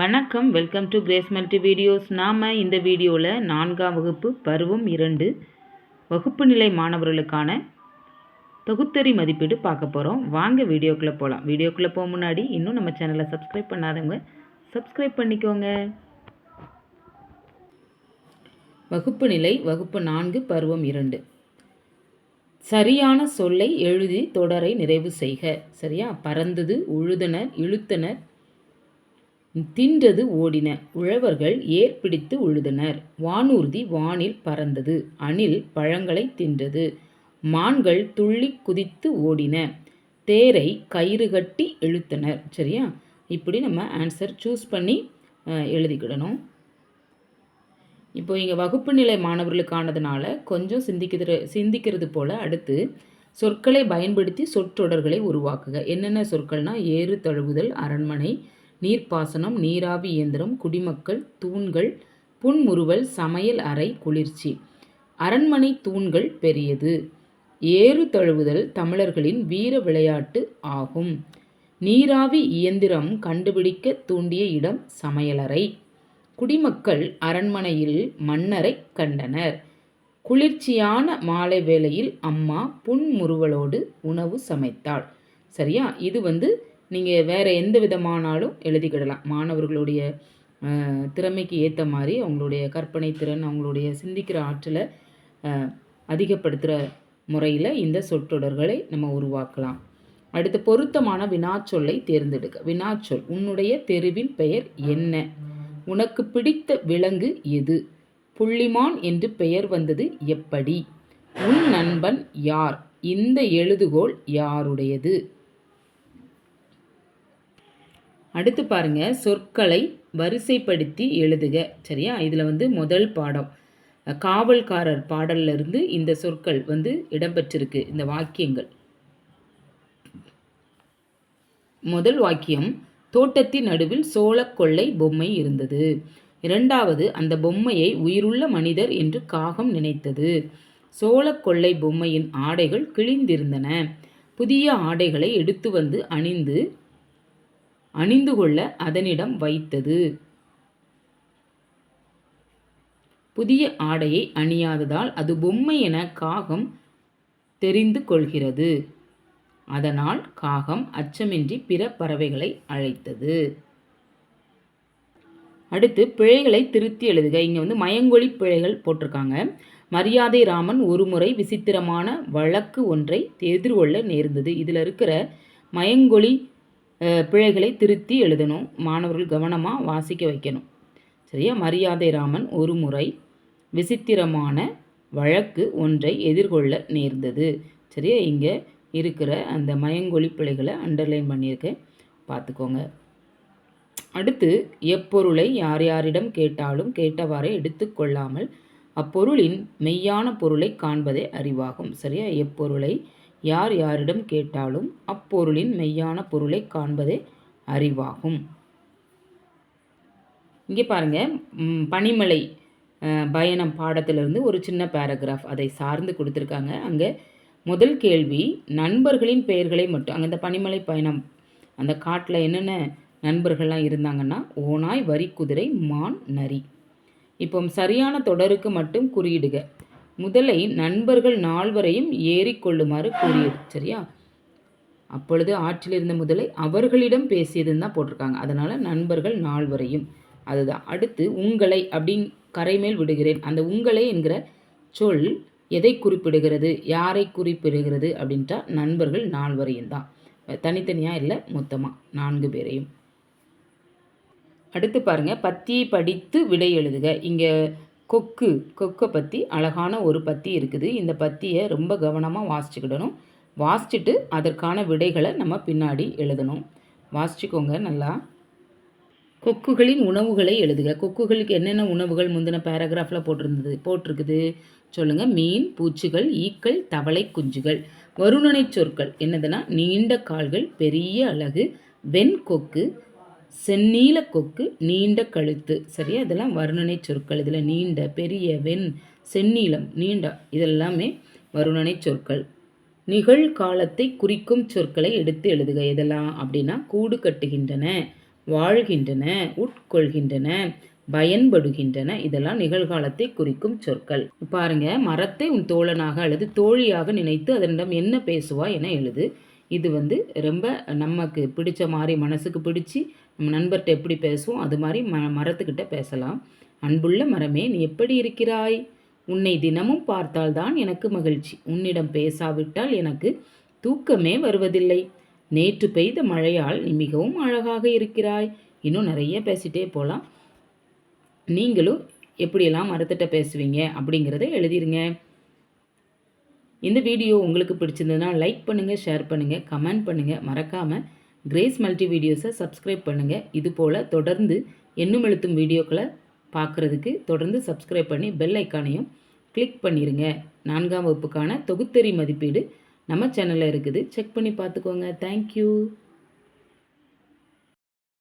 வணக்கம். Welcome to Grace multi videos நாம் இந்த வீடியோவில் நான்காம் வகுப்பு பருவம் இரண்டு வகுப்பு நிலை மாணவர்களுக்கான தொகுத்தறி மதிப்பீடு பார்க்க போகிறோம் வாங்க வீடியோக்குள்ளே போகலாம் வீடியோக்குள்ளே போக முன்னாடி இன்னும் நம்ம சேனலை சப்ஸ்கிரைப் பண்ணாதவங்க சப்ஸ்கிரைப் பண்ணிக்கோங்க. வகுப்பு நிலை வகுப்பு நான்கு பருவம் இரண்டு. சரியான சொல்லை எழுதி தொடரை நிறைவு செய்க. சரியா? பறந்தது உழுதனர் இழுத்தனர் தின்றது ஓடின. உழவர்கள் ஏர் பிடித்து உழுதனர். வானூர்தி வானில் பறந்தது. அணில் பழங்களை தின்றது. மான்கள் துள்ளி குதித்து ஓடின. தேரை கயிறு கட்டி இழுத்தனர். சரியா? இப்படி நம்ம ஆன்சர் சூஸ் பண்ணி எழுதிக்கிடணும். இப்போ இங்கே வகுப்பு நிலை மாணவர்களுக்கானதுனால கொஞ்சம் சிந்திக்கிறது சிந்திக்கிறது போல் அடுத்து சொற்களை பயன்படுத்தி சொற்றொடர்களை உருவாக்குக. என்னென்ன சொற்கள்னால் ஏறு தழுவுதல் அரண்மனை நீர்ப்பாசனம் நீராவி இயந்திரம் குடிமக்கள் தூண்கள் புன்முறுவல் சமையல் அறை குளிர்ச்சி. அரண்மனை தூண்கள் பெரியது. ஏறு தழுவுதல் தமிழர்களின் வீர விளையாட்டு ஆகும். நீராவி இயந்திரம் கண்டுபிடிக்க தூண்டிய இடம் சமையலறை. குடிமக்கள் அரண்மனையில் மன்னரை கண்டனர். குளிர்ச்சியான மாலை வேளையில் அம்மா புன்முறுவலோடு உணவு சமைத்தாள். சரியா? இது வந்து நீங்கள் வேறு எந்த விதமானாலும் எழுதிக்கிடலாம். மாணவர்களுடைய திறமைக்கு ஏற்ற மாதிரி அவங்களுடைய கற்பனை திறன் அவங்களுடைய சிந்திக்கிற ஆற்றலை அதிகப்படுத்துகிற முறையில் இந்த சொற்றொடர்களை நம்ம உருவாக்கலாம். அடுத்து பொருத்தமான வினாச்சொல்லை தேர்ந்தெடுக்க. வினாச்சொல் உன்னுடைய தெருவின் பெயர் என்ன? உனக்கு பிடித்த விலங்கு எது? புள்ளிமான் என்று பெயர் வந்தது எப்படி? உன் நண்பன் யார்? இந்த எழுதுகோள் யாருடையது? அடுத்து பாருங்க சொற்களை வரிசைப்படுத்தி எழுதுக. சரியா? இதில் வந்து முதல் பாடம். காவல்காரர் பாடல்ல இருந்து இந்த சொற்கள் வந்து இடம்பெற்றிருக்கு இந்த வாக்கியங்கள். முதல் வாக்கியம் தோட்டத்தின் நடுவில் சோழக்கொள்ளை பொம்மை இருந்தது. இரண்டாவது அந்த பொம்மையை உயிருள்ள மனிதர் என்று காகம் நினைத்தது. சோழக்கொள்ளை பொம்மையின் ஆடைகள் கிழிந்திருந்தன. புதிய ஆடைகளை எடுத்து வந்து அணிந்து அணிந்து கொள்ள அதனிடம் வைத்தது. புதிய ஆடையை அணியாததால் அது பொம்மை என காகம் தெரிந்து கொள்கிறது. அதனால் காகம் அச்சமின்றி பிற பறவைகளை அழைத்தது. அடுத்து பிழைகளை திருத்தி எழுதுக. இங்கே வந்து மயங்கொழி பிழைகள் போட்டிருக்காங்க. மரியாதை ராமன் ஒருமுறை விசித்திரமான வழக்கு ஒன்றை எதிர்கொள்ள நேர்ந்தது. இதில் இருக்கிற மயங்கொழி பிழைகளை திருத்தி எழுதணும். மாணவர்கள் கவனமாக வாசிக்க வைக்கணும். சரியா? மரியாதை ராமன் ஒரு முறை விசித்திரமான வழக்கு ஒன்றை எதிர்கொள்ள நேர்ந்தது. சரியா? இங்கே இருக்கிற அந்த மயங்கொழி பிழைகளை அண்டர்லைன் பண்ணியிருக்கேன். பார்த்துக்கோங்க. அடுத்து எப்பொருளை யார் யாரிடம் கேட்டாலும் கேட்டவாறே எடுத்துக்கொள்ளாமல் அப்பொருளின் மெய்யான பொருளை காண்பதே அறிவாகும். சரியா? எப்பொருளை யார் யாரிடம் கேட்டாலும் அப்பொருளின் மெய்யான பொருளை காண்பதே அறிவாகும். இங்கே பாருங்கள் பனிமலை பயணம் பாடத்திலிருந்து ஒரு சின்ன பேராகிராஃப் அதை சார்ந்து கொடுத்துருக்காங்க. அங்கே முதல் கேள்வி நண்பர்களின் பெயர்களை மட்டும் அங்கே இந்த பனிமலை பயணம் அந்த காட்டில் என்னென்ன நண்பர்கள்லாம் இருந்தாங்கன்னா ஓனாய் வரிக்குதிரை மான் நரி. இப்போ சரியான தொடருக்கு மட்டும் குறியிடுக. முதலை நண்பர்கள் நால்வரையும் ஏறிக்கொள்ளுமாறு கூறியது. சரியா? அப்பொழுது ஆற்றில் இருந்த முதலை அவர்களிடம் பேசியதுன்னு தான் போட்டிருக்காங்க. அதனால் நண்பர்கள் நால்வரையும். அதுதான். அடுத்து உங்களை அப்படின் கரைமேல் விடுகிறேன். அந்த உங்களை என்கிற சொல் எதை குறிப்பிடுகிறது? யாரை குறிப்பிடுகிறது? அப்படின்ட்டா நண்பர்கள் நால்வரையும் தான். தனித்தனியாக இல்லை மொத்தமாக நான்கு பேரையும். அடுத்து பாருங்கள் பத்தியை படித்து விடை எழுதுக. இங்கே கொக்கு. கொக்கை பற்றி அழகான ஒரு பத்தி இருக்குது. இந்த பத்தியை ரொம்ப கவனமாக வாசிச்சுக்கிடணும். வாசிச்சுட்டு அதற்கான விடைகளை நம்ம பின்னாடி எழுதணும். வாசிச்சுக்கோங்க நல்லா. கொக்குகளின் உணவுகளை எழுதுக. கொக்குகளுக்கு என்னென்ன உணவுகள் முந்தின பேராகிராஃபில் போட்டிருந்தது? போட்டிருக்குது. சொல்லுங்கள் மீன் பூச்சிகள் ஈக்கள் தவளை குஞ்சுகள். வருணனை சொற்கள். என்னதுன்னா நீண்ட கால்கள் பெரிய அழகு வெண்கொக்கு செந்நீல கொக்கு நீண்ட கழுத்து. சரியா? இதெல்லாம் வருணனை சொற்கள். இதில் நீண்ட பெரிய வெண் செந்நீளம் நீண்ட இதெல்லாமே வருணனை சொற்கள். நிகழ்காலத்தை குறிக்கும் சொற்களை எடுத்து எழுதுக. எதெல்லாம்? அப்படின்னா கூடு கட்டுகின்றன வாழ்கின்றன உட்கொள்கின்றன பயன்படுகின்றன. இதெல்லாம் நிகழ்காலத்தை குறிக்கும் சொற்கள். பாருங்க மரத்தை உன் தோழனாக அல்லது தோழியாக நினைத்து அதனிடம் என்ன பேசுவா என எழுது. இது வந்து ரொம்ப நமக்கு பிடிச்ச மாதிரி மனசுக்கு பிடிச்சி நம்ம நண்பர்கிட்ட எப்படி பேசுவோம் அது மாதிரி ம மரத்துக்கிட்ட பேசலாம். அன்புள்ள மரமே நீ எப்படி இருக்கிறாய்? உன்னை தினமும் பார்த்தால்தான் எனக்கு மகிழ்ச்சி. உன்னிடம் பேசாவிட்டால் எனக்கு தூக்கமே வருவதில்லை. நேற்று பெய்த மழையால் நீ மிகவும் அழகாக இருக்கிறாய். இன்னும் நிறைய பேசிட்டே போகலாம் நீங்களும் எப்படியெல்லாம் மரத்திட்ட பேசுவீங்க அப்படிங்கிறத எழுதிருங்க. இந்த வீடியோ உங்களுக்கு பிடிச்சிருந்ததுன்னா லைக் பண்ணுங்கள் ஷேர் பண்ணுங்கள் கமெண்ட் பண்ணுங்கள் மறக்காமல் கிரேஸ் மல்டி வீடியோஸை சப்ஸ்கிரைப் பண்ணுங்கள் இது போல் தொடர்ந்து எண்ணும் எழுத்தும் வீடியோக்களை பார்க்குறதுக்கு தொடர்ந்து சப்ஸ்கிரைப் பண்ணி பெல் ஐக்கானையும் கிளிக் பண்ணிடுங்க நான்காம் வகுப்புக்கான தொகுத்தறி மதிப்பீடு நம்ம சேனலில் இருக்குது. செக் பண்ணி பார்த்துக்கோங்க. தேங்க்யூ